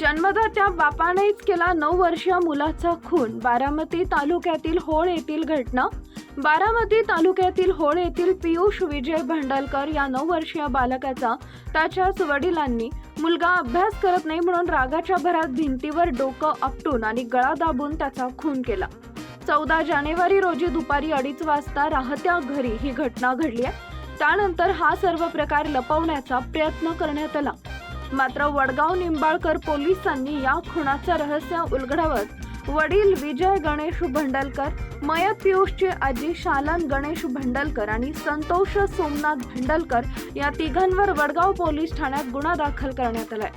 जन्मदात्या बापानेच केला नऊ वर्षीय मुलाचा खून. बारामती तालुक्यातील होळ येथील घटना. बारामती तालुक्यातील होळ येथील पियुष विजय भंडलकर या नऊ वर्षीय बालकाचा त्याच्याच वडिलांनी मुलगा अभ्यास करत नाही म्हणून रागाच्या भरात भिंतीवर डोकं आपटून आणि गळा दाबून त्याचा खून केला. चौदा जानेवारी रोजी दुपारी अडीच वाजता राहत्या घरी ही घटना घडली आहे. त्यानंतर हा सर्व प्रकार लपवण्याचा प्रयत्न करण्यात आला. मात्र वडगाव निंबाळकर पोलिसांनी या खुणाचं रहस्य उलगडावत वडील विजय गणेश भंडलकर मय पियुषची आजी शालन गणेश भंडलकर आणि संतोष सोमनाथ भंडलकर या तिघांवर वडगाव पोलीस ठाण्यात गुन्हा दाखल करण्यात आलाय.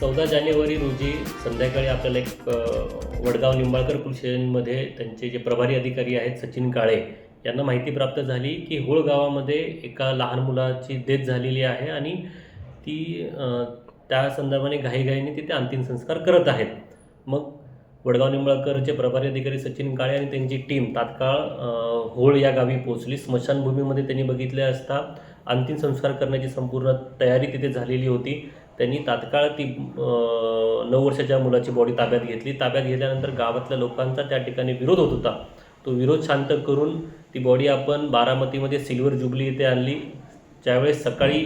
चौदा जानेवारी रोजी संध्याकाळी आपल्याला एक वडगाव निंबाळकर पोलीस स्टेशनमध्ये त्यांचे जे प्रभारी अधिकारी आहेत सचिन काळे यांना माहिती प्राप्त झाली की होळ गावामध्ये एका लहान मुलाची डेथ झालेली आहे आणि ती त्या संदर्भाने घाईघाईने तिथे अंतिम संस्कार करत आहेत. मग वडगाव निंबाळकरचे प्रभारी अधिकारी सचिन काळे आणि त्यांची टीम तात्काळ होळ या गावी पोहोचली. स्मशानभूमीमध्ये त्यांनी बघितले असता अंतिम संस्कार करण्याची संपूर्ण तयारी तिथे झालेली होती. त्यांनी तात्काळ ती नऊ वर्षाच्या मुलाची बॉडी ताब्यात घेतली. ताब्यात घेतल्यानंतर गावातल्या लोकांचा त्या ठिकाणी विरोध होत होता. तो विरोध शांत करून ती बॉडी आपण बारामतीमध्ये सिल्वर जुबली इथे आणली. ज्यावेळेस सकाळी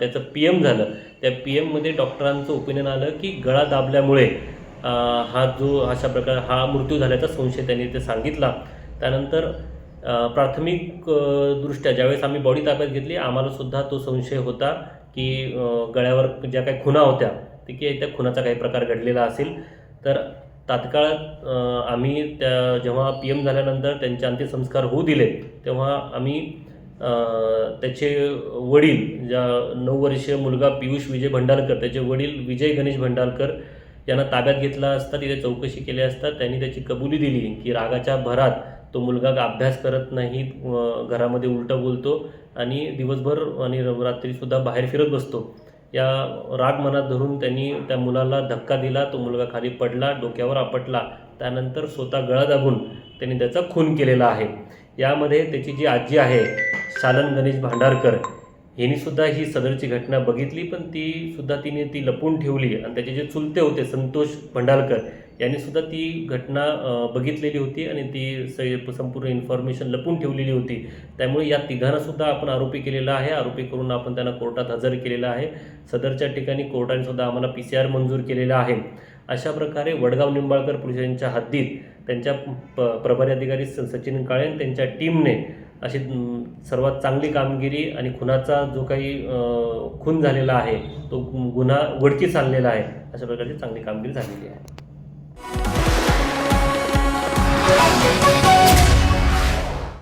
त्याचं पी एम झालं त्या पी एममध्ये डॉक्टरांचं ओपिनियन आलं की गळा दाबल्यामुळे हा जो अशा प्रकार हा मृत्यू झाल्याचा संशय त्यांनी ते सांगितला. त्यानंतर प्राथमिक दृष्ट्या ज्यावेळेस आम्ही बॉडी ताब्यात घेतली आम्हालासुद्धा तो संशय होता की गळ्यावर ज्या काही खुणा होत्या ते की त्या खुनाचा काही प्रकार घडलेला असेल. तर तात्काळ आम्ही त्या जेव्हा पी एम झाल्यानंतर त्यांचे अंत्यसंस्कार होऊ दिले तेव्हा आम्ही त्याचे वडील ज्या नऊ वर्षीय मुलगा पियुष विजय भंडारकर त्याचे वडील विजय गणेश भंडारकर यांना ताब्यात घेतला असता तिथे चौकशी केली असता त्यांनी त्याची कबुली दिली की रागाच्या भरात तो मुलगा अभ्यास करत नाही घरामध्ये उलटं बोलतो आणि दिवसभर आणि रात्रीसुद्धा बाहेर फिरत बसतो. या राग मनात धरून त्यांनी त्या मुलाला धक्का दिला तो मुलगा खाली पडला डोक्यावर आपटला त्यानंतर स्वतः गळा दाबून त्यांनी त्याचा खून केलेला आहे. यामध्ये त्याची जी आजी आहे शालन गणेश भांडारकर हिने सुद्धा ही सदरची घटना बघितली पण ती सुद्धा तिने ती लपून ठेवली. आणि त्याचे जे चुलते होते संतोष भंडारकर यांनी सुद्धा ती घटना बघितलेली होती आणि ती स- संपूर्ण इन्फॉर्मेशन लपून ठेवलेली होती. त्यामुळे या तिघांना सुद्धा आपण आरोपी केलेला आहे. आरोपी करून आपण त्यांना कोर्टात हजर केलेला आहे. सदरच्या ठिकाणी कोर्टाने सुद्धा आम्हाला पी सी आर मंजूर केलेला आहे. अशा प्रकारे वडगाव निंबाळकर पोलिसांच्या हद्दीत त्यांच्या प प्रभारी अधिकारी स- सचिन काळे त्यांच्या टीमने अशी सर्वात चांगली कामगिरी आणि खुनाचा जो काही खून झालेला आहे तो गुन्हा उघडकीस आणलेला आहे. अशा प्रकारची चांगली कामगिरी झालेली आहे. Thank you.